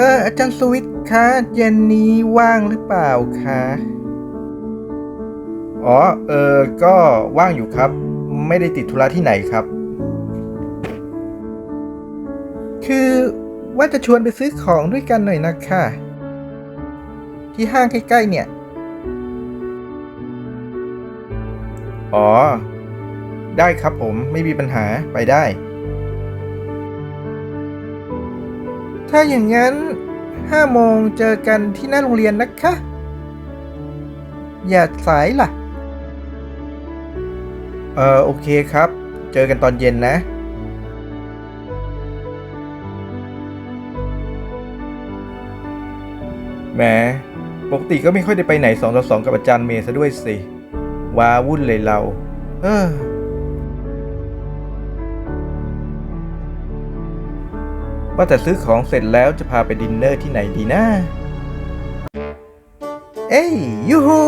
อออาจารย์สวิทย์คะเย็นนี้ว่างหรือเปล่าคะอ๋อเออก็ว่างอยู่ครับ ไม่ได้ติดธุระที่ไหนครับ คือว่าจะชวนไปซื้อของด้วยกันหน่อยนะคะ ที่ห้างใกล้ๆเนี่ย อ๋อ ได้ครับผมไม่มีปัญหาไปได้ ถ้าอย่างนั้นห้าโมงเจอกันที่หน้าโรงเรียนนะคะ อย่าสายล่ะ เออโอเคครับ เจอกันตอนเย็นนะ แหม ปกติก็ไม่ค่อยได้ไปไหนสองต่อสองกับอาจารย์เมย์ซะด้วยสิว้าวุ่นเลยเรา เออ ว่าแต่ซื้อของเสร็จแล้วจะพาไปดินเนอร์ที่ไหนดีนะ เอ้ยยูฮู